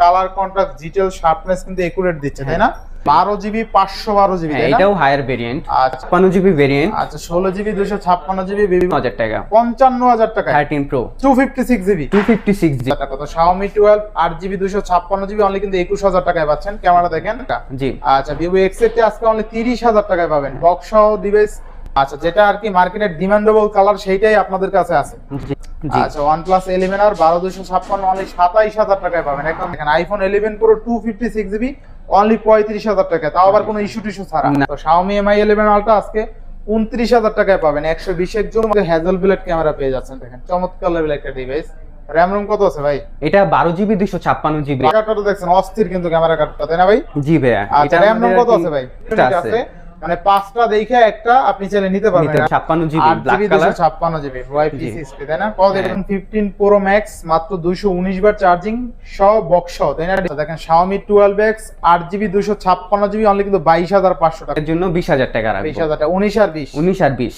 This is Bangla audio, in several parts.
কালার কন্ট্রাস্ট ডিটেল শার্পনেস কিন্তু একুরেট দিচ্ছে তাই না? বারো জিবি পাঁচশো বারো জিবি হ্যাঁ এটাও হায়ার ভেরিয়েন্ট আচ্ছা। ছাপ্পান্ন জিবি ভেরিয়েন্ট আচ্ছা ষোলো জিবি দুশো ছাপ্পান্ন জিবি বিবি হাজার টাকা। পঞ্চান্ন হাজার টাকা। Thirteen pro two fifty six GB. Two fifty six G কত শাওমি টুয়েলভ আট জিবি দুশো ছাপ্পান্ন জিবি অনলি কিন্তু একুশ হাজার টাকায় পাচ্ছেন। ক্যামেরা দেখেন। জি। আচ্ছা ভিভো এক্স আজকে অনলি তিরিশ হাজার টাকায় পাবেন। বক্স সহ ডিভাইস আচ্ছা যেটা আর কি মার্কেটের ডিমান্ডেবল কালার সেইটাই আপনাদের কাছে আছে। আচ্ছা প্লাস ইলেভেন আর বারো দুশো ছাপ্পান্ন অনলি সাতাইশ হাজার টাকায় পাবেন। এখন দেখেন আইফোন ইলেভেন পুরো two fifty six GB only পঁয়ত্রিশ হাজার টাকা তাও আবার কোনো ইস্যু টিস্যু ছাড়া। তো শাওমি এমআই ইলেভেন আলটা আজকে উনত্রিশ হাজার টাকায় পাবেন। একশো বিশের জন্য হ্যাজেল ব্লেড ক্যামেরা পেয়ে যাচ্ছেন দেখেন। চমৎকার লেভেল একটা ডিভাইস র্যাম রুম কত আছে ভাই? এটা বারো জিবি দুশো ছাপ্পান্ন জিবি দেখছেন অস্থির কিন্তু ক্যামেরা কার্ডটা তাই না ভাই? জি আচ্ছা র্যাম রুম কত আছে ভাই? আছে? মানে পাঁচটা দেখে একটা আপনি চাইলে নিতে পারবেন। 56 GB black colour 56 GB YP না? 15 প্রো ম্যাক্স মাত্র 219 বার চার্জিং সহ বক্স তাই না? দেখেন Xiaomi 12X 8 GB 256 GB only কিন্তু 22500 টাকার জন্য 20000 টাকা রাখব 20000 টাকা 19 আর 20 19 আর 20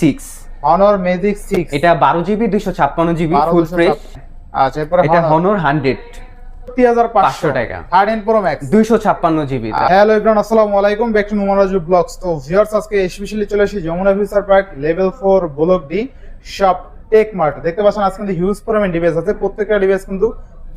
সিক্স Honor Magic 6 এটা 12 জিবি 256 জিবি ফুল ফ্রেশ আচ্ছা এরপর এটা Honor 100 টাকা। Pro max GB. হ্যালো আসসালামু আলাইকুম। ব্যাক টু ব্লগস তো ভিউয়ার্স আজকে স্পেশালি চলে এসেছি Jamuna future park level 4 block D shop tech mart দেখতে পাচ্ছেন আজকে কিন্তু হিউজ পরিমাণ ডিভাইস আছে। প্রত্যেকটা ডিভাইস কিন্তু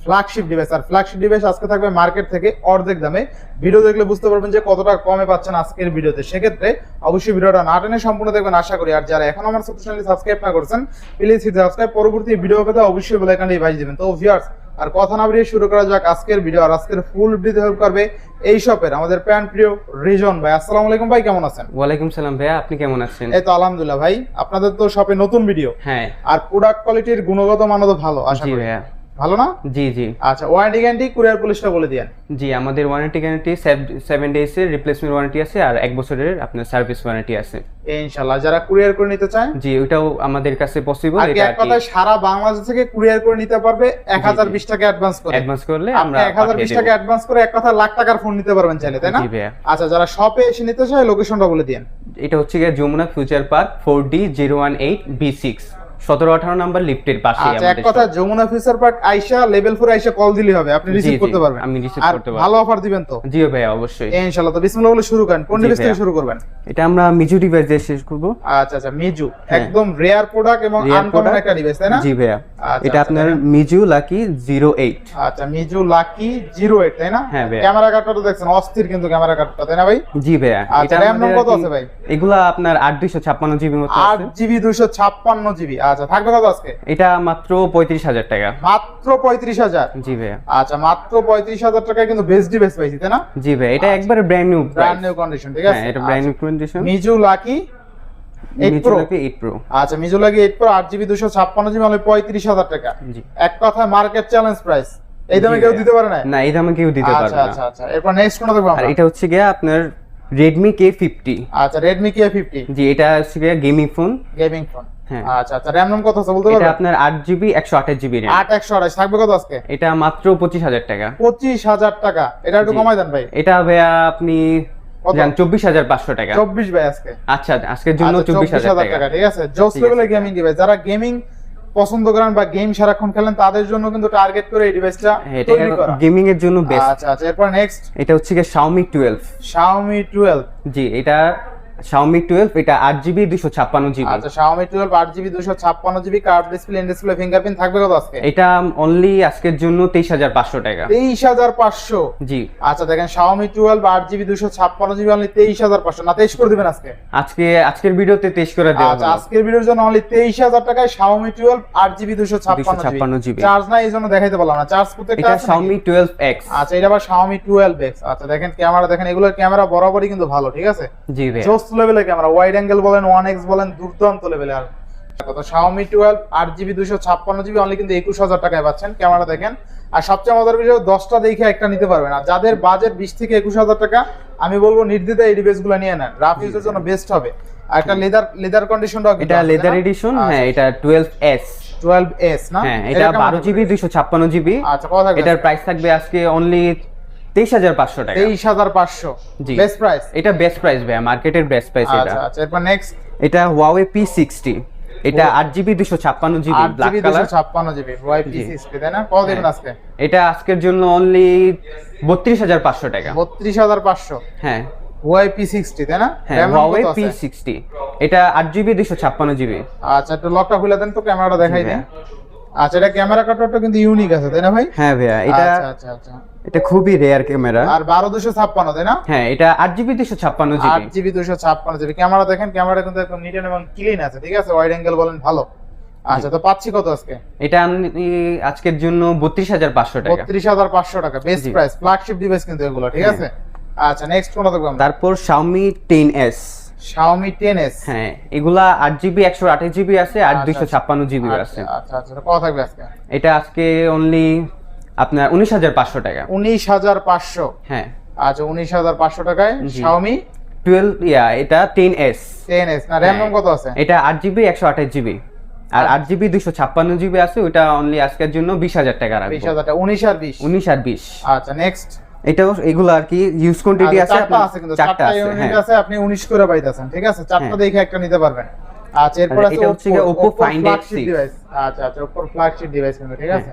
ফ্ল্যাগশিপ ডিভাইস আর ফ্ল্যাগশিপ ডিভাইস আজকে থাকবে মার্কেট থেকে অর্ধেক দামে। ভিডিও দেখলে বুঝতে পারবেন যে কতটা কমে পাচ্ছেন আজকের ভিডিওতে সেক্ষেত্রে অবশ্যই ভিডিওটা না টেনে সম্পূর্ণ দেখবেন আশা করি। আর যারা এখন আমার চ্যানেল সাবস্ক্রাইব না করছেন প্লিজ সাবস্ক্রাইব পরবর্তী ভিডিও পেতে অবশ্যই বেল আইকনটি বাজিয়ে দিবেন। তো ভিউয়ার্স আর কথা না বেরিয়ে শুরু করা যাক আজকের ভিডিও আর আজকের ফুল ভিডিও হেল্প করবে এই শপের আমাদের প্যান প্রিয় রিজন ভাই। আসসালামু আলাইকুম ভাই কেমন আছেন? ওয়ালাইকুম সালাম ভাই আপনি কেমন আছেন? এই তো আলহামদুলিল্লাহ ভাই আপনাদের তো শপে নতুন ভিডিও হ্যাঁ। আর প্রোডাক্ট কোয়ালিটির গুণগত মানও তো ভালো আশা করি। ভাইয়া। ভালো না? জি জি। আচ্ছা ওয়ারেন্টি গ্যারান্টি কুরিয়ার পুলিশটা বলে দিয়েন। জি আমাদের ওয়ারেন্টি গ্যারান্টি সেভেন ডেজ এর রিপ্লেসমেন্ট ওয়ারেন্টি আছে আর এক বছরের আপনার সার্ভিস ওয়ারেন্টি আছে। ইনশাআল্লাহ যারা কুরিয়ার করে নিতে চায়। জি ওটাও আমাদের কাছে পসিবল এটা এক কথা সারা বাংলাদেশ থেকে কুরিয়ার করে নিতে পারবে 1020 টাকা অ্যাডভান্স করে। অ্যাডভান্স করলে আমরা 1020 টাকা অ্যাডভান্স করে এক কথা লাখ টাকার ফোন নিতে পারবেন চাইলে তাই না? জি ভাই আচ্ছা যারা শপে এসে নিতে চায় লোকেশনটা বলে দিয়েন। এটা হচ্ছে গিয়ে যমুনা ফিউচার পার্ক 4D018B6 সতেরো আঠারো নাম্বার লিফটের পাশে আচ্ছা এক কথা যমুনা ফিউচার পার্ক আইসা লেভেল ফোর আইসা কল দিলে হবে আপনি রিসিভ করতে পারবেন। আমি আর করতে পারব। ভালো অফার দিবেন তো? জিও ভাইয়া অবশ্যই। ইনশাআল্লাহ তো বিসমিল্লাহ বলে শুরু করেন কোন ডিভাইস থেকে শুরু করবেন? এটা আমরা মিজু ডিভাইস দিয়ে শেষ করব। আচ্ছা আচ্ছা মিজু হ্যাঁ। একদম রেয়ার প্রোডাক্ট এবং আনকমন একটা ডিভাইস তাই না? জি ভাইয়া। আচ্ছা, এটা আচ্ছা, আপনার মিজু লাকি জিরো এইট আচ্ছা মিজু লাকি জিরো এইট তাই না? হ্যাঁ। ক্যামেরা কার্ডটা তো দেখছেন অস্থির কিন্তু ক্যামেরা কার্ডটা তাই না ভাই? জি ভাইয়া। আচ্ছা, RAM আমাদের কত আছে ভাই? এগুলা আপনার আট দুইশো ছাপ্পান্ন জিবি মতো আছে। জিবি দুশো ছাপ্পান্ন জিবি আচ্ছা থাকবে কত আজকে? এটা মাত্র পঁয়ত্রিশ হাজার টাকা। মাত্র পঁয়ত্রিশ হাজার? জি ভাইয়া। আচ্ছা মাত্র পঁয়ত্রিশ হাজার টাকায় কিন্তু বেস্ট ডিভাইস পাইছি তাই না? জি ভাইয়া এটা একবারে brand new brand new condition ঠিক আছে? হ্যাঁ এটা brand new condition Meizu lucky pro আচ্ছা মিজু প্রো মানে টাকা। জি। এক কথায় মার্কেট চ্যালেঞ্জ প্রাইস এই দামে কেউ দিতে পারে না? না এই দামে কেউ দিতে আচ্ছা পারবে আচ্ছা আচ্ছা। এরপর নেক্সট কোনটা দেখব আমরা? এটা হচ্ছে গিয়ে আপনার রেডমি কে ফিফটি আচ্ছা রেডমি কে ফিফটি জি এটা হচ্ছে গেমিং ফোন গেমিং ফোন হ্যাঁ। আচ্ছা আচ্ছা র্যাম রম কত আছে বলতে এটা আপনার আট জিবি একশো আঠাশ জিবি র্যাম আট একশো আঠাশ থাকবে কত আজকে? এটা মাত্র পঁচিশ হাজার টাকা। পঁচিশ হাজার টাকা। এটা একটু কমাই দেন ভাই। এটা ভাইয়া আপনি হাজার পাঁচশো টাকা। চব্বিশ ভাই আজকে। আচ্ছা আজকের জন্য আচ্ছা, চব্বিশ হাজার টাকা। ঠিক আছে? জোস গেমিং ডিভাইস যারা গেমিং পছন্দ করেন বা গেম সারাক্ষণ খেলেন তাদের জন্য কিন্তু টার্গেট করে এই ডিভাইসটা হ্যাঁ, তৈরি করা। গেমিং এর জন্য বেস্ট আচ্ছা আচ্ছা এরপর নেক্সট এটা হচ্ছে কি Xiaomi 12 Xiaomi 12 জি এটা Xiaomi 12 এটা আট জিবি দুশো ছাপ্পান্ন জিবি আচ্ছা Xiaomi 12 8GB 256GB curve display in display fingerprint থাকবে কত আজকে? এটা অনলি আজকের জন্য তেইশ হাজার পাঁচশো টাকা। 23500 জি। আচ্ছা দেখেন Xiaomi 12 8GB 256GB অনলি 23500 না 23 করে দিবেন আজকে? আজকে আজকের ভিডিওতে তেইশ করে দেওয়া আচ্ছা আজকের ভিডিওর জন্য অনলি 23000 টাকায় Xiaomi 12 8GB 256GB 256GB charge নাই এই জন্য দেখাইতে পারলাম না। চার্জ করতে এটা Xiaomi 12X আচ্ছা এটা আবার Xiaomi 12X আচ্ছা দেখেন ক্যামেরা দেখেন এগুলোর ক্যামেরা বরাবরই কিন্তু ভালো ঠিক আছে? জি ভাই লেভেলের ক্যামেরা ওয়াইড অ্যাঙ্গেল বলেন 1x বলেন দুর্দান্ত লেভেলে আর কত Xiaomi 12 8GB 256GB অনলি কিন্তু 21000 টাকায় পাচ্ছেন ক্যামেরা দেখেন। আর সবচেয়ে মজার বিষয় 10টা দেখে একটা নিতে পারবেন। আর যাদের বাজেট 20 থেকে 21000 টাকা আমি বলব নির্দ্বিধায় এই ডিভাইসগুলো নিয়ে নেন। রাফ ইউজের জন্য বেস্ট হবে। আর একটা লেদার লেদার কন্ডিশনটাও এটা লেদার এডিশন হ্যাঁ এটা 12S 12s না? হ্যাঁ এটা কেমন বারো হবে? জিবি দুইশো ছাপ্পান্ন জিবি আচ্ছা থাকবে এটার প্রাইস থাকবে আজকে অনলি তেইশ হাজার পাঁচশো টাকা। 23500 জি। বেস্ট প্রাইস এটা বেস্ট প্রাইস ভাইয়া মার্কেটের বেস্ট প্রাইস এটা। আচ্ছা আচ্ছা এরপর নেক্সট এটা Huawei P60 এটা আট জিবি দুশো ছাপ্পান্ন জিবি আট ব্ল্যাক কালার ছাপ্পান্ন জিবি ওয়াই পি জি। সিক্সটি তাই না? কত দেবেন হ্যাঁ। আজকে? এটা আজকের জন্য অনলি বত্রিশ হাজার পাঁচশো টাকা। বত্রিশ হাজার পাঁচশো। হ্যাঁ। ওয়াই পি সিক্সটি তাই না? হ্যাঁ Huawei কত আছে? পি সিক্সটি এটা আট জিবি দুশো ছাপ্পান্ন জিবি। আচ্ছা একটু লকটা খুলে দেন তো ক্যামেরাটা দেখাই দেন আচ্ছা এটা ক্যামেরা কাটারটা কিন্তু ইউনিক আছে তাই না ভাই? হ্যাঁ ভাইয়া এটা আচ্ছা আচ্ছা আচ্ছা। এটা খুবই রেয়ার ক্যামেরা আর বারো দুশো ছাপ্পান্ন তাই না? হ্যাঁ এটা আট জিবি দুশো ছাপ্পান্ন আট জিবি জিবি দুশো ছাপ্পান্ন জিবি। ক্যামেরা দেখেন ক্যামেরা কিন্তু একদম নিট এবং ক্লিন আছে ঠিক আছে? ওয়াইড অ্যাঙ্গেল বলেন ভালো। আচ্ছা তো পাচ্ছি কত আজকে? এটা আমি আজকের জন্য বত্রিশ হাজার পাঁচশো টাকা। বত্রিশ হাজার পাঁচশো টাকা বেস্ট প্রাইস ফ্ল্যাগশিপ ডিভাইস কিন্তু এগুলো ঠিক। আছে? আচ্ছা নেক্সট কোনটা দেখব তারপর Xiaomi ten S Xiaomi 10s হ্যাঁ এগুলা আট জিবি একশো আঠাশ জিবি আছে আর আচ্ছা, দুইশো ছাপ্পান্ন জিবি আছে। আচ্ছা আচ্ছা আচ্ছা কত থাকবে আজকে? এটা আজকে অনলি আপনার উনিশ হাজার পাঁচশো টাকা। উনিশ হাজার পাঁচশো। হ্যাঁ। আচ্ছা উনিশ হাজার পাঁচশো টাকায়। Xiaomi? টুয়েলভ ইয়া এটা টেন এস। 10s না র্যাম কত আছে? এটা আট জিবি একশো আঠাশ জিবি। আর আট জিবি দুইশো ছাপ্পান্ন জিবি আছে ওইটা অনলি আজকের জন্য বিশ হাজার টাকা বিশ হাজার টাকা উনিশ আর বিশ। উনিশ আর বিশ। আচ্ছা নেক্সট এটাও এগুলো আর কি ইউজ কোয়ান্টিটি আছে চারটা আছে কিন্তু চারটা আছে হ্যাঁ। আছে আপনি উনিশ করে পাইতেছেন ঠিক আছে? চারটা হ্যাঁ। দেখে একটা নিতে পারবেন। আচ্ছা এরপর আছে এটা হচ্ছে Oppo Find X6 ডিভাইস আচ্ছা আচ্ছা ওপর ফ্ল্যাগশিপ ডিভাইস কিন্তু ঠিক আছে?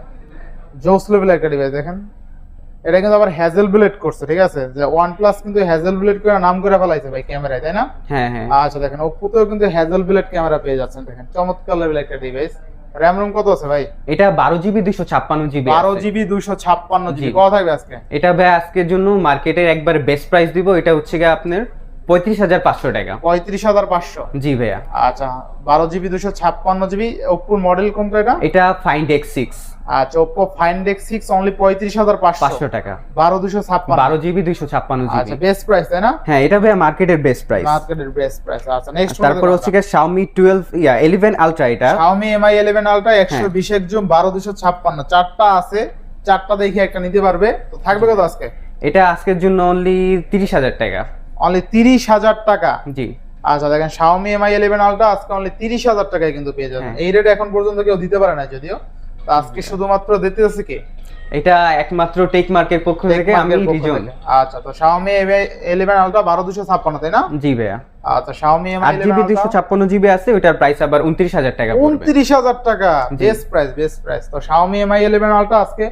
জোস লেভেলের একটা ডিভাইস দেখেন। এটা কিন্তু আবার হ্যাজেল বুলেট করছে ঠিক আছে? যে ওয়ান প্লাস কিন্তু হ্যাজেল বুলেট করে নাম করে ফেলাইছে ভাই ক্যামেরায় তাই না? হ্যাঁ হ্যাঁ। আচ্ছা দেখেন ওপ্পোতেও কিন্তু হ্যাজেল বুলেট ক্যামেরা পেয়ে যাচ্ছেন দেখেন। চমৎকার লেভেলের একটা ডিভাইস র্যাম রোম কত আছে ভাই? এটা বারো জিবি দুইশো ছাপ্পান্ন জিবি বারো জিবি দুশো ছাপ্পান্ন জিবি। কত থাকবে আজকে? এটা ভাই আজকের জন্য মার্কেটের একবার বেস্ট প্রাইস দিব এটা হচ্ছে গিয়ে আপনার পঁয়ত্রিশ হাজার পাঁচশো টাকা। পঁয়ত্রিশ হাজার পাঁচশো? জি ভাইয়া। আচ্ছা বারো জিবি দুশো ছাপ্পান্ন জিবি ওপ্পোর মডেল কোনটা এটা? এটা ফাইন্ড এক্স সিক্স আচ্ছা Oppo Find X six only পঁয়ত্রিশ হাজার পাঁচশো। পাঁচশো টাকা। বারো দুশো ছাপ্পান্ন। বারো জিবি দুইশো ছাপ্পান্ন আচ্ছা বেস্ট প্রাইস তাই না? হ্যাঁ এটা ভাইয়া মার্কেটের বেস্ট প্রাইস মার্কেটের বেস্ট প্রাইস আচ্ছা নেক্সট তারপর হচ্ছে গিয়ে Xiaomi টুয়েলভ ইয়া ইলেভেন আলট্রা এটা। Xiaomi Mi 11 Ultra একশো হ্যাঁ। বিশ জুম বারো দুশো ছাপ্পান্ন। চারটা আছে চারটা দেখে একটা নিতে পারবে। তো থাকবে কত আজকে? এটা আজকের জন্য অনলি তিরিশ হাজার টাকা। অনলি তিরিশ হাজার টাকা? জি। আচ্ছা দেখেন Xiaomi Mi 11 Ultra আজকে অনলি তিরিশ হাজার টাকায় কিন্তু পেয়ে যাবেন। হ্যাঁ। এই রেট এখন পর্যন্ত কেউ দিতে পারে না যদিও। আজকে শুধুমাত্র দিতে আছে কে? এটা একমাত্র টেক মার্কের পক্ষ থেকে আমি এর রিজন আচ্ছা তো Xiaomi Mi 11 Ultra বারো দুশো ছাপ্পান্ন তাই না? জি ভাইয়া। আচ্ছা Xiaomi Mi আট জিবি 11 দুইশো Ultra ছাপ্পান্ন জিবি আছে ওইটার প্রাইস আবার উনত্রিশ হাজার টাকা পড়বে। উনত্রিশ হাজার টাকা। জি। বেস্ট প্রাইস বেস্ট প্রাইস তো Xiaomi Mi 11 Ultra আজকে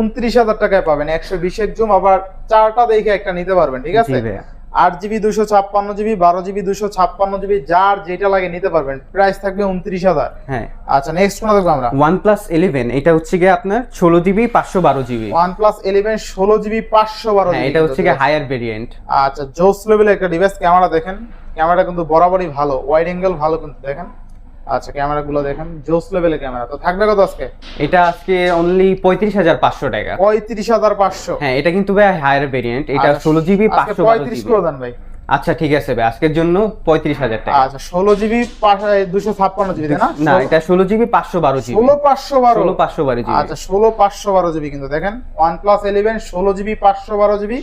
উনত্রিশ হাজার টাকায় পাবেন। একশো বিশের জুম আবার চারটা দেখে একটা নিতে পারবেন ঠিক আছে? জি ভাইয়া। আট জিবি দুশো ছাপ্পান্ন জিবি বারো জিবি দুশো ছাপ্পান্ন জিবি যার যেটা লাগে নিতে পারবেন। প্রাইস থাকবে উনত্রিশ হাজার। হ্যাঁ। আচ্ছা নেক্সট কোন দেখব আমরা? ওয়ান প্লাস ইলেভেন এটা হচ্ছে গিয়ে আপনার ষোলো জিবি পাঁচশো বারো জিবি। ওয়ান প্লাস ইলেভেন ষোলো জিবি পাঁচশো বারো হ্যাঁ এটা হচ্ছে গিয়ে হায়ার ভেরিয়েন্ট আচ্ছা জোস লেভেলের একটা ডিভাইস ক্যামেরা দেখেন। ক্যামেরাটা কিন্তু বরাবরই ভালো। ওয়াইড অ্যাঙ্গেল ভালো কিন্তু দেখেন। আচ্ছা ক্যামেরা গুলো দেখেন জোস লেভেলের ক্যামেরা। তো থাকবে কত আজকে? এটা আজকে অনলি পঁয়ত্রিশ হাজার পাঁচশো টাকা। পঁয়ত্রিশ হাজার পাঁচশো। হ্যাঁ এটা কিন্তু ভাই হায়ার ভেরিয়েন্ট এটা ষোলো জিবি পাঁচশো পঁয়ত্রিশ করে দেন ভাই। আচ্ছা ঠিক আছে ভাই আজকের জন্য পঁয়ত্রিশ হাজার টাকা। আচ্ছা ষোলো জিবি দুশো ছাপ্পান্ন জিবি না? না এটা ষোলো জিবি পাঁচশো বারো জিবি ষোলো পাঁচশো বারো। ষোলো পাঁচশো বারো জিবি আচ্ছা ষোলো পাঁচশো বারো জিবি কিন্তু দেখেন ওয়ান প্লাস ইলেভেন ষোলো জিবি পাঁচশো বারো জিবি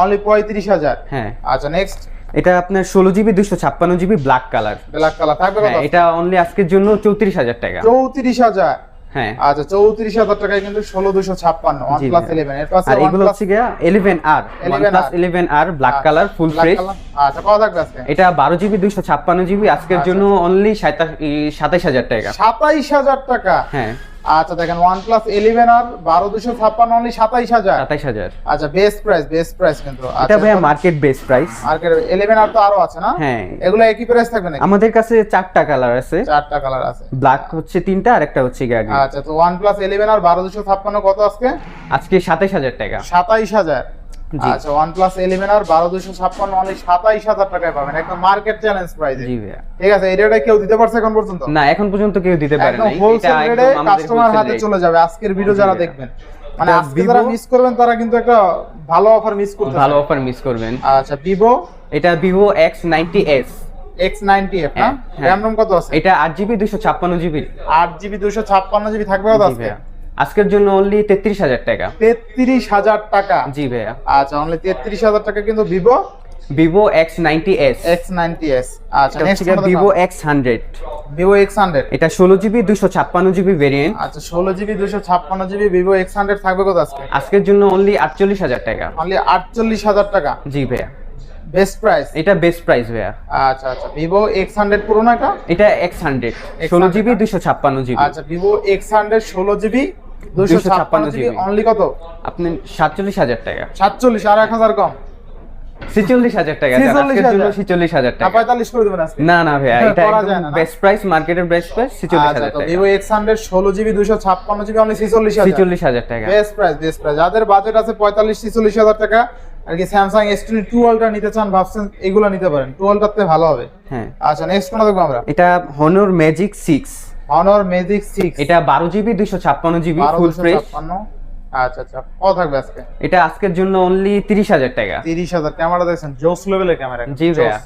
অনলি পঁয়ত্রিশ হাজার। হ্যাঁ। আচ্ছা নেক্সট এটা আপনার ষোলো জিবি দুশো ছাপ্পান্ন GB black colour black colour থাকবে হ্যাঁ এটা অনলি আজকের জন্য চৌত্রিশ হাজার টাকা। চৌত্রিশ হাজার? হ্যাঁ। আচ্ছা চৌত্রিশ হাজার টাকায় কিন্তু ষোলো দুশো ছাপ্পান্ন ওয়ান প্লাস ইলেভেন আর এগুলো প্লাস হচ্ছে গিয়া ইলেভেন আর প্লাস ইলেভেন আর ব্ল্যাক কালার ফুল ফ্রেশ আচ্ছা কত থাকবে আজকে? এটা বারো জিবি দুইশো ছাপ্পান্ন জিবি আজকের আচ্ছা, জন্য অনলি সাতাইশ হাজার টাকা। সাতাইশ হাজার টাকা? হ্যাঁ। আচ্ছা দেখেন প্লাস ইলেভেন আর বারো দুশো ছাপ্পান্ন অনলি সাতাইশ হাজার। সাতাইশ হাজার। আচ্ছা বেস্ট প্রাইস বেস্ট প্রাইস কিন্তু। এটা ভাইয়া market best price market eleven আর তো আরও আছে না? হ্যাঁ। এগুলো একই প্রাইস থাকবে নাকি? আমাদের কাছে চারটা কালার আছে। চারটা কালার আছে। ব্ল্যাক হচ্ছে তিনটা আর একটা হচ্ছে গ্রে আচ্ছা তো প্লাস ইলেভেন আর বারো দুশো ছাপ্পান্ন কত আজকে? আজকে সাতাইশ হাজার টাকা। সাতাইশ হাজার। জি। আচ্ছা প্লাস ইলেভেন আর বারো দুশো ছাপ্পান্ন অনলি সাতাইশ হাজার টাকায় পাবেন। একদম মার্কেট চ্যালেঞ্জ প্রাইস জি ভাইয়া। ঠিক আছে এই রেটে কেউ দিতে পারছে এখন পর্যন্ত? না এখন পর্যন্ত কেউ দিতে পারে নাই এটা রেটে কাস্টমার হাতে চলে যাবে। আজকের ভিডিও যারা দেখবেন। মানে আজকে যারা মিস করবেন তারা কিন্তু একটা ভালো অফার মিস করতে ভালো অফার মিস করবেন। আচ্ছা ভিভো এটা এক্স নাইনটি এফ না? হ্যাঁ, হ্যাঁ। কত আছে? এটা আট জিবি দুশো ছাপ্পান্ন জিবি আট জিবি দুশো ছাপ্পান্ন জিবি থাকবে কত আজকে? আজকের জন্য অনলি তেত্রিশ হাজার টাকা। তেত্রিশ হাজার টাকা? জি ভাইয়া। আচ্ছা অনলি তেত্রিশ হাজার টাকা কিন্তু Vivo Vivo X ninety S X ninety S আচ্ছা Vivo X hundred Vivo X hundred এটা ষোলো জিবি দুশো ছাপ্পান্ন জিবি ভেরিয়েন্ট আচ্ছা ষোলো জিবি দুশো ছাপ্পান্ন জিবি ভিভো এক্স হান্ড্রেড থাকবে কত আজকে? আজকের জন্য অনলি আটচল্লিশ হাজার টাকা। অনলি আটচল্লিশ হাজার টাকা? জি ভাইয়া। বেস্ট প্রাইস এটা বেস্ট প্রাইস ভাইয়া। আচ্ছা আচ্ছা ভিভো এক্স হান্ড্রেড পুরোনো এটা? এটা এক্স হান্ড্রেড ষোলো জিবি দুশো ছাপ্পান্ন জিবি আচ্ছা ভিভো এক্স হান্ড্রেড ষোলো জিবি জিবি অনলি কত? আপনি সাতচল্লিশ হাজার টাকা। সাতচল্লিশ আর এক হাজার কম? ছিচল্লিশ হাজার টাকা 46,000 করে দেবেন আজকে? না না এটা? বেস্ট প্রাইস মার্কেটের বেস্ট প্রাইস আচ্ছা টাকা। অনলি ছিচল্লিশ হাজার। টাকা। বেস্ট প্রাইস বেস্ট প্রাইস যাদের বাজেট আছে পঁয়তাল্লিশ ছিচল্লিশ হাজার টাকা আর কি স্যামসাং এস টোয়েন্টি টুয়েলভটা নিতে চান ভাবছেন এগুলো নিতে পারেন। টুয়েলভটাতে ভালো হবে। হ্যাঁ। আচ্ছা নেক্সট কোনটা দেখব আমরা? এটা Honor magic six Honor magic six এটা বারো জিবি দুইশো ছাপ্পান্ন জিবি ফুল ফ্রেশ আচ্ছা আচ্ছা। কত থাকবে আজকে? এটা আজকের জন্য অনলি তিরিশ হাজার টাকা। তিরিশ হাজার। ক্যামেরা দেখছেন? জোস লেভেলের ক্যামেরা জি ভাইয়া।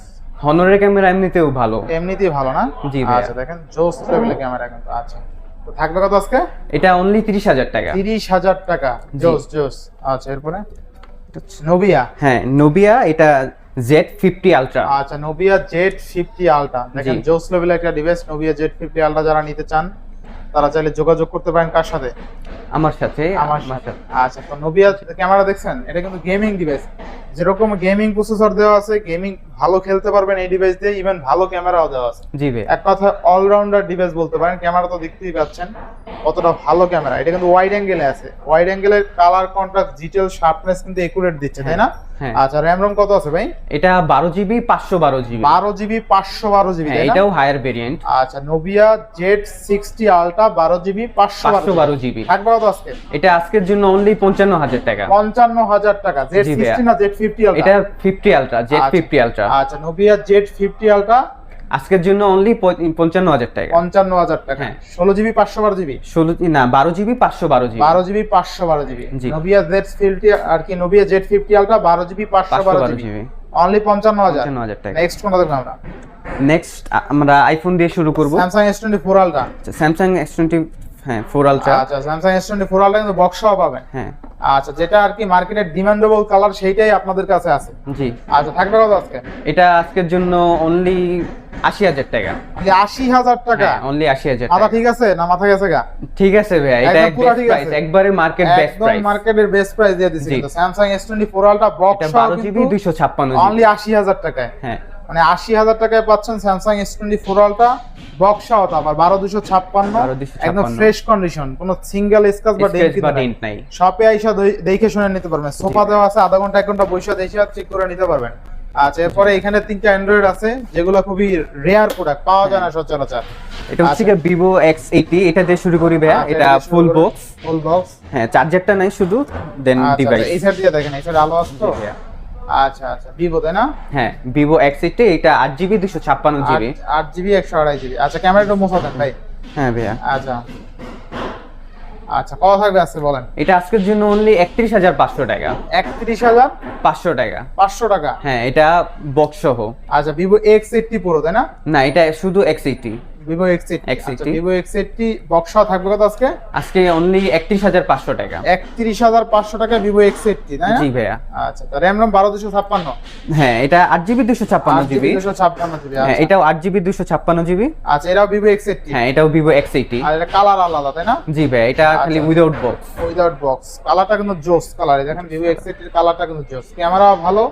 হনরের ক্যামেরা এমনিতেও ভালো। এমনিতেই ভালো না? জি ভাইয়া। আচ্ছা দেখেন জোস লেভেলের ক্যামেরা কিন্তু আচ্ছা। তো থাকবে কত আজকে? এটা অনলি তিরিশ হাজার টাকা। তিরিশ হাজার টাকা। জোস জোস। আচ্ছা এরপরে? নোবিয়া। হ্যাঁ নোবিয়া এটা জেড ফিফটি আলট্রা আচ্ছা নোভিয়া জেড ফিফটি আলট্রা দেখেন জোস লেভেলের একটা device Nubia Z fifty ultra যারা নিতে চান তারা চাইলে যোগাযোগ করতে পারেন কার সাথে? আমার সাথে আমার সাথে। আচ্ছা তো নোভিয়া ক্যামেরা দেখছেন? এটা কিন্তু গেমিং ডিভাইস যেরকম গেমিং প্রসেসর দেওয়া আছে গেমিং ভালো খেলতে পারবেন এই ডিভাইস দিয়ে ইভেন ভালো ক্যামেরাও দেওয়া আছে। জি ভাই। এক কথা অলরাউন্ডার ডিভাইস বলতে পারেন ক্যামেরা তো দেখতেই পাচ্ছেন কতটা ভালো ক্যামেরা এটা কিন্তু ওয়াইড অ্যাঙ্গেলে আছে। ওয়াইড অ্যাঙ্গেলের কালার কন্ট্রাস্ট ডিটেল শার্পনেস কিন্তু একুরেট দিচ্ছে তাই না? হ্যাঁ। আচ্ছা র্যাম রোম কত আছে ভাই? এটা বারো জিবি পাঁচশো বারো জিবি বারো জিবি পাঁচশো বারো জিবি এটাও হায়ার ভেরিয়েন্ট আচ্ছা নোবিয়া জেড সিক্সটি আলট্রা বারো জিবি পাঁচশো পাঁচশো বারো জিবি থাকবে কত আজকে। এটা আজকের জন্য অনলি পঞ্চান্ন হাজার টাকা। পঞ্চান্ন হাজার টাকা। জেড জি ভাইয়া। সিক্সটি না জেড ফিফটি এটা ফিফটি আলট্রা জেড আচ্ছা। আলট্রা আচ্ছা জেড আলট্রা আজকের জন্য অনলি পঞ্চান্ন হাজার টাকা। পঞ্চান্ন হাজার টাকা। হ্যাঁ। ষোলো জিবি পাঁচশো বারো জিবি? ষোলো না বারো জিবি পাঁচশো বারো জিবি। বারো জিবি পাঁচশো বারো জিবি। জি। নোবিয়া জেড ফিফটি আর কি নোবিয়া জেড ফিফটি আলট্রা বারো জিবি পাঁচশো বারো জিবি। অনলি পঞ্চান্ন হাজার। হাজার টাকা। নেক্সট কোনটা আমরা? নেক্সট আমরা আইফোন দিয়ে শুরু করব। Samsung S twenty four ultra Samsung S twenty হ্যাঁ ফোর আলট্রা আচ্ছা Samsung S twenty four ultra কিন্তু বক্সও পাবেন। হ্যাঁ। আচ্ছা যেটা আর কি মার্কেটের ডিমান্ডেবল কালার সেইটাই আপনাদের কাছে আছে। জি। আচ্ছা থাকবে কত আজকে? এটা আজকের জন্য অনলি আশি হাজার টাকা। আশি হাজার টাকা? হ্যাঁ অনলি আশি হাজার টাকা। ঠিক আছে না মাথা গেছে গা? ঠিক আছে ভাইয়া এটা একদম ঠিক প্রাইস আছে। একবারে মার্কেট বেস্ট একদম মার্কেটের বেস্ট প্রাইস দিয়ে দিচ্ছি জি। কিন্তু Samsung S twenty four ultra এটা বক্স বারো জিবি দুইশো ছাপ্পান্ন অনলি জিবি আশি হাজার টাকায়। হ্যাঁ। মানে আশি হাজার টাকায় পাচ্ছেন Samsung S twenty four ultra box out আবার বারো দুশো ছাপ্পান্ন একদম ফ্রেশ কন্ডিশন কোনো সিঙ্গেল স্কেচ বা ডেন্ট নাই। শপে আইসা দেখে শুনে নিতে পারবেন। সোফা দেওয়া আছে আধা ঘণ্টা এক ঘণ্টা বসে দেখে চেক করে নিতে পারবেন। আচ্ছা এরপরে এখানে তিনটা অ্যান্ড্রয়েড আছে যেগুলো খুবই রেয়ার প্রোডাক্ট পাওয়া যায় না সচরাচর। এটা হচ্ছে কি ভিভো এক্স এইটি এটা দিয়ে শুরু করি ভাইয়া। এটা ফুল বক্স ফুল বক্স হ্যাঁ চার্জারটা নাই শুধু দেন ডিভাইস এই সাইড দিয়ে দেখেন এই সাইড আলো আছে তো? আচ্ছা আচ্ছা। ভিভো তাই না? হ্যাঁ ভিভো এক্স এইটি এটা আট জিবি দুশো ছাপ্পান্ন জিবি আট- জিবি একশো আড়াই জিবি আচ্ছা ক্যামেরাটা মোছা দেন ভাই। হ্যাঁ ভাইয়া। আচ্ছা। আচ্ছা কত থাকবে আজকে বলেন? এটা আজকের জন্য অনলি একত্রিশ হাজার পাঁচশো টাকা। একত্রিশ হাজার পাঁচশো টাকা। পাঁচশো টাকা? হ্যাঁ এটা বক্স সহ। আচ্ছা ভিভো এক্স এইটটি প্রো তাই না? না এটা শুধু X eighty Vivo X eighty Vivo X eighty Buxa থাকবে কত আজকে? আজকে অনলি একত্রিশ হাজার পাঁচশো টাকা। একত্রিশ হাজার পাঁচশো টাকা ভিভো এক্স এইটটি তাই না? জি ভাইয়া। আচ্ছা তো বারো দুশো ছাপ্পান্ন। হ্যাঁ এটা আট জিবি দুশো ছাপ্পান্ন জিবি। দুশো ছাপ্পান্ন জিবি হ্যাঁ এটাও আট জিবি দুশো ছাপ্পান্ন জিবি। আচ্ছা এটাও ভিভো এক্স এইটটি হ্যাঁ এটাও ভিভো এক্স এইটি আর এটা কালার আলাদা তাই না? জি ভাইয়া এটা খালি আচ্ছা। উইদাউট বক্স উইদাউট বক্স কালারটা কিন্তু জোস কালার দেখেন ভিভো এক্স এইটটির কালারটা কিন্তু জোস। ক্যামেরা ভালো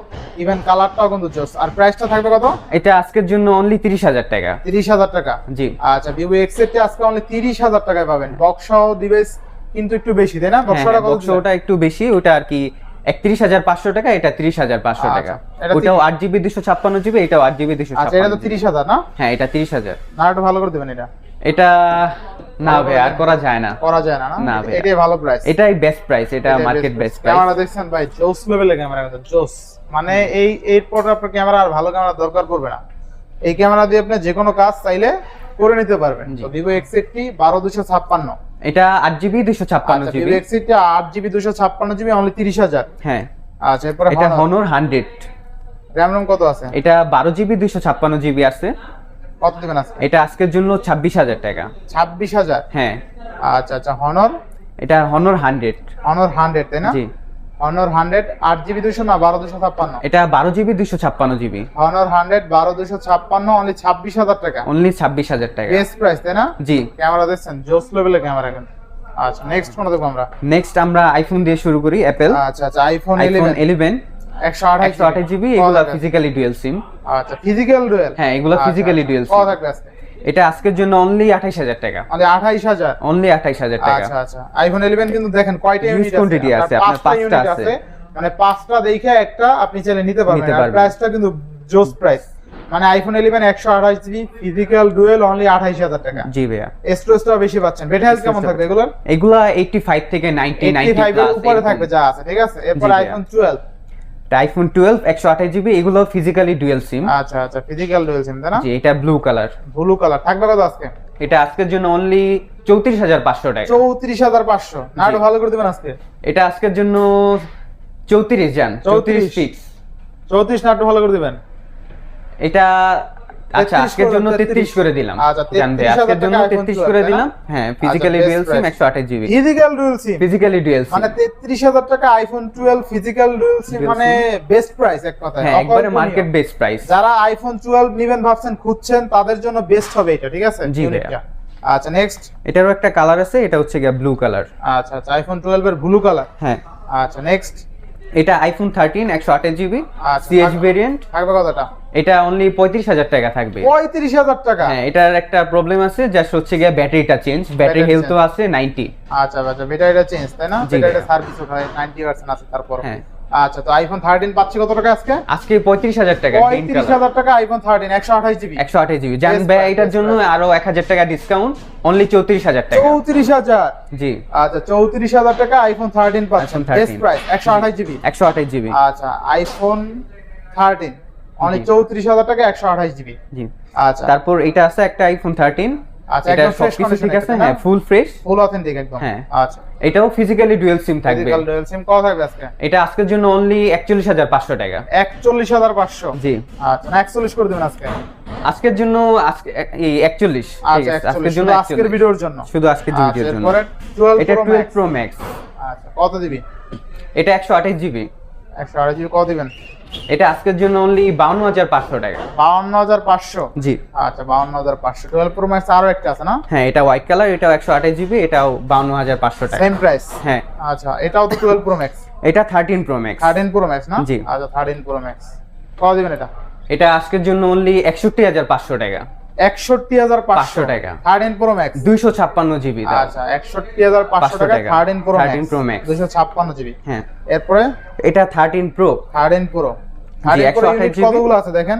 ইভেন কালারটাও কিন্তু জোস। আর প্রাইসটা থাকবে কত? এটা আজকের জন্য অনলি তিরিশ হাজার টাকা। তিরিশ হাজার টাকা। জি। আচ্ছা ভিভো এক্স আজকে অনলি তিরিশ হাজার টাকায় পাবেন। বক্স সহ ডিভাইস কিন্তু একটু বেশি তাই না? হ্যাঁ, বক্সটা কত বক্স ওটা একটু বেশি ওটা আর কি একত্রিশ হাজার পাঁচশো টাকা এটা তিরিশ হাজার পাঁচশো আচ্ছা, টাকা। ওটাও আট জিবি দুশো ছাপ্পান্ন জিবি এটাও আট জিবি দুশো আচ্ছা এটা তো তিরিশ হাজার না? হ্যাঁ এটা তিরিশ হাজার। না একটু ভালো করে দেবেন এটা। এটা না ভাই আর করা যায় না। করা যায় না না? না ভাই। এটাই ভালো প্রাইস এটাই বেস্ট প্রাইস এটা মার্কেট বেস্ট প্রাইস ক্যামেরা দেখছেন ভাই জোস লেভেলের ক্যামেরা কিন্তু জোস। মানে এই এরপর আপনার ক্যামেরা আর ভালো ক্যামেরা দরকার পড়বে না। এই ক্যামেরা দিয়ে আপনি যে কোনো কাজ চাইলে করে নিতে পারবেন তো ভিভো এক্স এইটটি বারো দুশো ছাপ্পান্ন। এটা আট জিবি দুশো ছাপ্পান্ন জিবি ভিভো এক্স এইটটি আট জিবি দুশো ছাপ্পান্ন জিবি অনলি তিরিশ হাজার। হ্যাঁ। আচ্ছা এরপরে এটা হনর হান্ড্রেড র্যাম রোম কত আছে? এটা বারো জিবি দুশো ছাপ্পান্ন জিবি আছে। কত দিবেন আজকে? এটা আজকের জন্য ছাব্বিশ হাজার টাকা। ছাব্বিশ হাজার? হ্যাঁ। আচ্ছা আচ্ছা হনর এটা হনর হান্ড্রেড হনর হান্ড্রেড তাই না? জি। হনর হান্ড্রেড আট জিবি দুশো না বারো দুশো ছাপ্পান্ন? এটা বারো জিবি দুশো ছাপ্পান্ন জিবি হনর হান্ড্রেড বারো দুশো ছাপ্পান্ন অনলি ছাব্বিশ হাজার টাকা। অনলি ছাব্বিশ হাজার টাকা। বেস্ট প্রাইস তাই না? জি। ক্যামেরা দেখছেন? জোস লেভেলের ক্যামেরা কিন্তু। আচ্ছা নেক্সট কোনটা দেখব আমরা। নেক্সট আমরা আইফোন দিয়ে শুরু করি অ্যাপেল আচ্ছা আচ্ছা আইফোন ইলেভেন একশো আঠাশ জিবি এগুলো ফিজিক্যালি ডুয়েল সিম আচ্ছা ফিজিক্যাল ডুয়েল হ্যাঁ, এগুলো dual কত SIM। থাকবে আজকে এটা আজকের জন্য অনলি আঠাইশ হাজার টাকা। মানে আঠাইশ হাজার? অনলি আঠাইশ হাজার টাকা। আচ্ছা আচ্ছা। আইফোন 11 কিন্তু দেখেন কয়টা ইউনিট quantity আছে, আপনার পাঁচটা আছে। মানে পাঁচটা দেখে একটা আপনি চাইলে নিতে পারবেন। আর। প্রাইসটা কিন্তু জোস প্রাইস মানে iPhone 11 128 GB physical dual only 28000 টাকা। জি ভাইয়া। স্টোরেজটা বেশি পাচ্ছেন। বেটা হেলথ কেমন থাকবে এগুলো এগুলা এইটটি ফাইভ থেকে নাইনটি 85 এর উপরে থাকবে যা আছে ঠিক আছে? এরপর আইফোন 12 আইফোন টুয়েলভ একশো আঠাশ জিবি এগুলো ফিজিক্যালি ডুয়েল সিম আচ্ছা আচ্ছা ফিজিক্যাল ডুয়েল সিম তাই না? জি এটা ব্লু কালার ব্লু কালার থাকবে কত আজকে? এটা আজকের জন্য অনলি চৌত্রিশ হাজার পাঁচশো টাকা। 34500 না একটু ভালো করে দিবেন আজকে। এটা আজকের জন্য চৌত্রিশ যান চৌত্রিশ 34 ফিক্স 34 না একটু ভালো করে দিবেন। এটা আচ্ছা আজকের জন্য 33 করে দিলাম। আচ্ছা, আজকের জন্য টাকা iPhone তেত্রিশ 12 করে দিলাম। হ্যাঁ ফিজিক্যালি ডুয়েল সিম price। একশো আঠাশ GB physical dual sim physically dual sim মানে তেত্রিশ হাজার টাকা iPhone twelve physical dual sim মানে বেস্ট প্রাইস এক কথায়। হ্যাঁ একবারে মার্কেট বেস্ট প্রাইস যারা আইফোন টুয়েলভ নিবেন ভাবছেন খুঁজছেন তাদের জন্য বেস্ট হবে এটা ঠিক আছে? জি ভাইয়া। আচ্ছা নেক্সট এটারও একটা কালার আছে এটা হচ্ছে গিয়ে ব্লু কালার আচ্ছা আচ্ছা আইফোন টুয়েলভ এর ব্লু কালার হ্যাঁ। আচ্ছা নেক্সট এটা আইফোন থার্টিন একশো আঠাশ জিবি সিএস সিএইচ ভেরিয়েন্ট থাকবে। কতটা? এটা অনলি পঁয়ত্রিশ হাজার টাকা থাকবে। পঁয়ত্রিশ হাজার টাকা? হ্যাঁ এটার একটা প্রবলেম আছে জাস্ট হচ্ছে গিয়ে ব্যাটারিটা চেঞ্জ ব্যাটারি হেলথ হেলথও আছে নাইনটি আচ্ছা আচ্ছা ব্যাটারিটা চেঞ্জ তাই না? ব্যাটারিটা। সার্ভিস ওঠায় নাইনটি পার্সেন্ট আছে তারপর। হ্যাঁ। আচ্ছা তো আইফোন থার্টিন পাচ্ছি কত টাকা আজকে? আজকে পঁয়ত্রিশ হাজার টাকা পঁয়ত্রিশ হাজার টাকা আইফোন থার্টিন একশো আঠাশ জিবি একশো আঠাশ জিবি জান ভাই এটার জন্য আরও এক হাজার টাকা ডিসকাউন্ট অনলি চৌত্রিশ হাজার টাকা। চৌত্রিশ হাজার? জি। আচ্ছা চৌত্রিশ হাজার টাকা আইফোন থার্টিন পাচ্ছেন। iPhone 13 বেস্ট প্রাইস একশো আঠাশ জিবি একশো আঠাশ জিবি আচ্ছা আইফোন থার্টিন অনলি জি। চৌত্রিশ হাজার টাকা একশো আঠাশ জিবি জি। আচ্ছা। তারপর এটা আছে একটা আইফোন থার্টিন আচ্ছা, এটা সবকিছু ঠিক আছে? হ্যাঁ ফুল ফ্রেশ ফুল অথেন্টিক একদম। হ্যাঁ। আচ্ছা। এটাও ফিজিক্যালি ডুয়েল সিম থাকবে। ফিজিক্যাল ডুয়েল সিম কত থাকবে আজকে? এটা আজকের জন্য অনলি একচল্লিশ হাজার পাঁচশো টাকা। একচল্লিশ হাজার পাঁচশো? জি। আচ্ছা করে দেবেন আজকে। আজকের জন্য আজকে এই আচ্ছা আজকের জন্য আজকের ভিডিওর জন্য। শুধু আজকের ভিডিওর জন্য। এরপরে 12 এটা Pro twelve Max। Pro max আচ্ছা কত দিবি? এটা একশো আঠাশ জিবি একশো আঠাশ জিবি কত দিবেন? এটা আজকের জন্য অনলি বাউন্ন হাজার পাঁচশো টাকা। বাউন্ন হাজার পাঁচশো? জি। আচ্ছা বাউন্ন হাজার পাঁচশো। টুয়েলভ প্রো ম্যাক্স আরও একটা আছে না? হ্যাঁ এটা হোয়াইট কালার এটাও একশো আঠাশ জিবি এটাও বাউন্ন হাজার পাঁচশো টাকা। সেম প্রাইস হ্যাঁ। আচ্ছা এটাও তো টুয়েলভ প্রো ম্যাক্স এটা thirteen pro max thirteen pro max না? জি। আচ্ছা থার্টিন প্রো ম্যাক্স কত দিবেন এটা? এটা আজকের জন্য অনলি একষট্টি হাজার পাঁচশো টাকা। একষট্টি হাজার পাঁচশো 500 টাকা। থার্টিন প্রো ম্যাক্স দুইশো ছাপ্পান্ন জিবি আচ্ছা একষট্টি হাজার পাঁচশো 500 টাকা টাকা। থার্টিন প্রো ম্যাক্স Pro ছাপ্পান্ন জিবি হ্যাঁ। এরপরে? এটা thirteen pro pro thirteen pro 128 unit GB কতগুলো আছে দেখেন?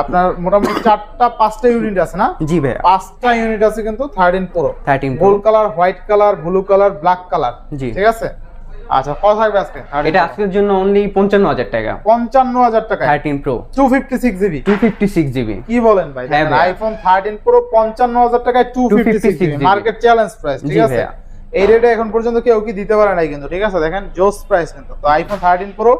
আপনার মোটামুটি চারটা পাঁচটা ইউনিট আছে না? জি ভাইয়া। পাঁচটা ইউনিট আছে কিন্তু thirteen pro thirteen gold colour white colour blue colour black colour জি। ঠিক আছে? আচ্ছা কত থাকবে আজকে? এটা আজকের জন্য অনলি পঞ্চান্ন হাজার টাকা। পঞ্চান্ন হাজার টাকা? Thirteen pro two fifty six GB two fifty six GB কি বলেন ভাই। আইফোন থার্টিন প্রো পঞ্চান্ন হাজার টাকায় two fifty six market challenge price ঠিক আছে? এই রেটে এখন পর্যন্ত কেউ কি দিতে পারে নাই কিন্তু ঠিক আছে? দেখেন জোস প্রাইস কিন্তু। তো iPhone thirteen pro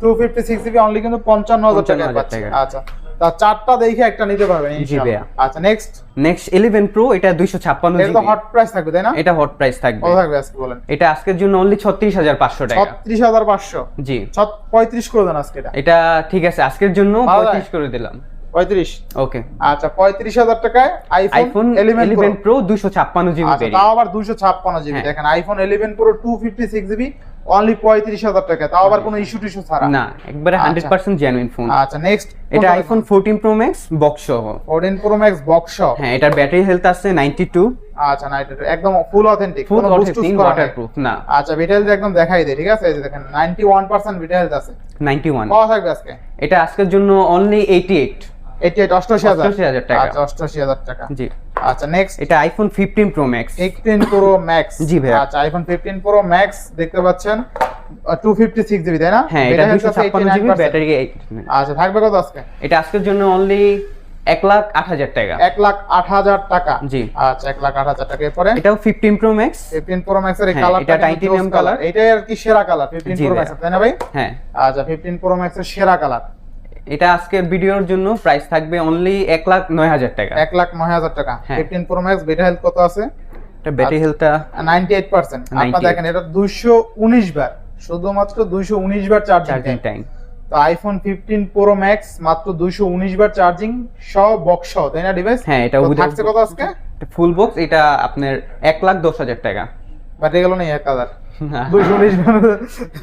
two fifty six GB only কিন্তু পঞ্চান্ন হাজার টাকায় 55,000 পাচ্ছেন টাকা। আচ্ছা। তা চারটা দেখে একটা নিতে পারবেন ইনশাআল্লাহ। ভাইয়া। আচ্ছা নেক্সট নেক্সট ইলেভেন প্রো এটা দুইশো ছাপ্পান্ন এটা হট প্রাইস থাকবে তাই না? এটা হট প্রাইস থাকবে। কত থাকবে আজকে বলেন? এটা আজকের জন্য অনলি ছত্রিশ হাজার পাঁচশো টাকা। ছত্রিশ হাজার পাঁচশো। জি। পঁয়ত্রিশ করে দেন আজকে এটা। এটা ঠিক আছে আজকের জন্য পাওয়া যায়? পঁয়ত্রিশ করে দিলাম। পঁয়ত্রিশ? ওকে আচ্ছা পঁয়ত্রিশ হাজার টাকায় iPhone iPhone eleven eleven pro দুইশো ছাপ্পান্ন জিবি আচ্ছা তাও আবার দুইশো ছাপ্পান্ন জিবি হ্যাঁ। দেখেন iPhone eleven pro two fifty six GB only পঁয়ত্রিশ হাজার টাকা। তাও আবার কোনো ইস্যু টিস্যু ছাড়া। না একবারে আচ্ছা। হান্ড্রেড পার্সেন্ট জেনুইন ফোন আচ্ছা নেক্সট এটা iPhone fourteen pro max box সহ। ফোরটিন প্রো ম্যাক্স বক্স হ্যাঁ এটার ব্যাটারি হেলথ আছে নাইনটি টু আচ্ছা না এটা একদম ফুল অথেন্টিক কোনো বুস্ট। ওয়াটারপ্রুফ না। আচ্ছা ভিটাইলস একদম দেখাই দেয় ঠিক আছে? এই যে দেখেন 91% ভিটাইলস আছে। নাইনটি ওয়ান কত থাকবে আজকে? এটা আজকের জন্য অনলি এইটি এইট 88 88 88,000 টাকা। আচ্ছা 88 টাকা। জি। আচ্ছা নেক্সট এটা iPhone fifteen pro max 15 pro max জি ভাইয়া। আচ্ছা আইফোন 15 প্রো ম্যাক্স দেখতে পাচ্ছেন টু ফিফটি সিক্স জিবি তাই না? হ্যাঁ এটা Battery দুশো health আছে ছাপ্পান্ন জিবি ব্যাটারি আচ্ছা থাকবে কত আজকে? এটা আজকের জন্য অনলি এক লাখ আট হাজার টাকা। এক লাখ আট হাজার টাকা। জি। আচ্ছা এক লাখ আট হাজার টাকা। এরপরে? এটাও fifteen pro max fifteen pro max এর হ্যাঁ, কালারটা এটা titanium কালার। এটাই আর কি সেরা কালার ফিফটিন প্রো ম্যাক্স তাই না ভাই? হ্যাঁ। আচ্ছা ফিফটিন প্রো ম্যাক্স এর সেরা কালার এটা আজকের ভিডিওর জন্য প্রাইস থাকবে অনলি এক লাখ নয় হাজার টাকা। এক লাখ নয় হাজার টাকা। Fifteen pro max battery health কত আছে? এটা ব্যাটারি হেলথটা নাইনটি এইট পার্সেন্ট আপনার দেখেন এটা দুইশো উনিশ বার। শুধুমাত্র দুইশো উনিশ বার চার্জিং টাইম তো আইফোন ফিফটিন প্রো ম্যাক্স মাত্র দুইশো উনিশ বার চার্জিং সহ বক্স সহ তাই না ডিভাইস হ্যাঁ এটা থাকছে কত আজকে? ফুল বক্স এটা আপনার এক লাখ দশ হাজার টাকা। গেল নেই এক হাজার? দুইশো উনিশ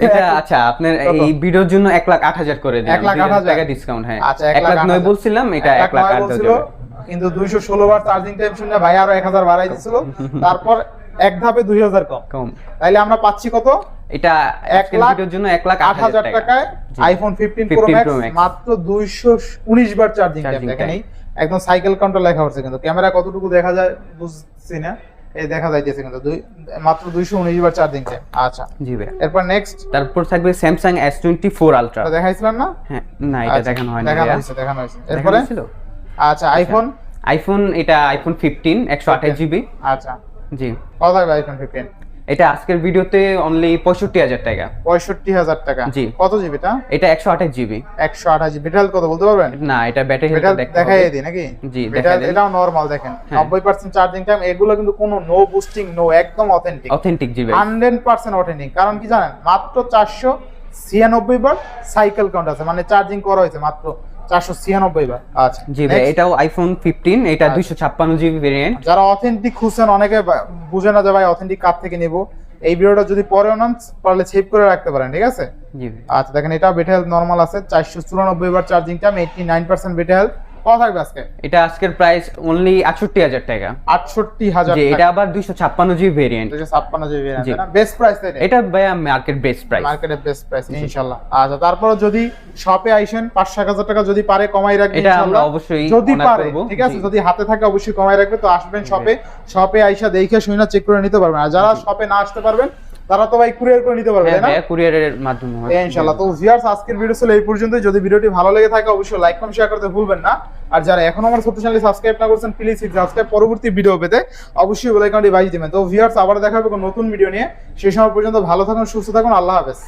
এটা আচ্ছা আপনার এই ভিডিওর জন্য এক লাখ আট হাজার করে এক লাখ আট হাজার? টাকা ডিসকাউন্ট হ্যাঁ। আচ্ছা, এক এক লাখ লাখ নয় বলছিলাম এটা এক লাখ আট হাজার কিন্তু দুইশো ষোলো বার চার্জিং টাইম শুনে ভাই আরও এক হাজার বাড়াই দিছিল। তারপর এক ধাপে দুই হাজার কম। কম। তাইলে আমরা পাচ্ছি কত? এটা এক লাখ জন্য এক লাখ আট হাজার টাকায় আইফোন ফিফটিন প্রো ম্যাক্স মাত্র দুইশো উনিশ বার চার্জিং টাইম দেখেন একদম সাইকেল কাউন্টার লেখা হচ্ছে কিন্তু। ক্যামেরা কতটুকু দেখা যায় বুঝছি না। এই দেখা যাইতেছে কিন্তু দুই মাত্র দুইশো উনিশ বার চার্জিং টাইম আচ্ছা জি ভাই এরপর নেক্সট তারপর থাকবে Samsung S twenty four ultra দেখাইছিলেন না? হ্যাঁ না এটা আচ্ছা, দেখানো হয়নি দেখানো হয়েছে দেখানো হয়েছে। এরপরে? আচ্ছা আইফোন আইফোন এটা আইফোন ফিফটিন একশো আঠাশ জিবি আচ্ছা। জি। কত থাকবে আইফোন ফিফটিন এটা আজকের ভিডিওতে অনলি পঁয়ষট্টি হাজার টাকা। পঁয়ষট্টি হাজার টাকা। জি। কত জিবিটা এটা? একশো আঠাশ জিবি একশো আঠাশ জিবি এটা কত বলতে পারবেন? না এটা ব্যাটারি দেখাই দিই নাকি? জি। এটাও নরমাল দেখেন। হ্যাঁ। নব্বই পার্সেন্ট চার্জিং টাইম এগুলো কিন্তু কোনো নো বুস্টিং নো একদম authentic authentic GB hundred percent authentic কারণ কি জানেন? মাত্র চারশো ছিয়ানব্বই বার সাইকেল কাউন্ট আছে। মানে চার্জিং করা হয়েছে মাত্র। চারশো ছিয়ানব্বই বার। আচ্ছা। জি ভাই এটাও আইফোন ফিফটিন এটা আচ্ছা। দুইশো ছাপ্পান্ন জিবি ভেরিয়েন্ট যারা অথেন্টিক খুঁজছেন অনেকে বুঝে না যে ভাই অথেন্টিক কাপ থেকে নিব। এই ভিডিওটা যদি পরেও নেন পারলে সেভ করে রাখতে পারেন ঠিক আছে? আচ্ছা দেখেন এটা বেটে হেলথ নর্মাল আছে। চারশো চুরানব্বই বার charging time eighty nine percent battery health কত থাকবে আজকে? এটা আজকের প্রাইস অনলি আটষট্টি হাজার টাকা। আটষট্টি হাজার এটা আবার দুইশো ছাপ্পান্ন জিবি ভেরিয়েন্ট দুশো ছাপ্পান্ন জিবি জি। বেস্ট প্রাইস তাই এটা? ভাইয়া মার্কেট বেস্ট প্রাইস মার্কেটে বেস্ট প্রাইস আচ্ছা তারপর যদি শপে আইসেন পাঁচশো এক হাজার টাকা যদি পারে কমাই রাখবে এটা আমরা অবশ্যই যদি পারে ঠিক আছে? যদি হাতে থাকে অবশ্যই কমাই রাখবে। তো আসবেন শপে শপে আইসা দেখে শুনে চেক করে নিতে পারবেন। আর যারা শপে না আসতে পারবেন তারা তো ভাই কুরিয়ার করে নিতে পারবে হ্যাঁ না? কুরিয়ারের মাধ্যমে ইনশাআল্লাহ। তো ভিউয়ার্স আজকের ভিডিও ছিল এই পর্যন্তই। যদি ভিডিওটি ভালো লেগে থাকে অবশ্যই লাইক কমেন্ট শেয়ার করতে ভুলবেন না। আর যারা এখনও আমার সত্য চ্যানেল সাবস্ক্রাইব না করছেন প্লিজ সাবস্ক্রাইব পরবর্তী ভিডিও পেতে। অবশ্যই বেল আইকনটি বাজিয়ে দিবেন। তো ভিউয়ার্স আবার দেখা হবে নতুন ভিডিও নিয়ে। সেই সময় পর্যন্ত ভালো থাকুন সুস্থ থাকুন। আল্লাহ হাফেজ।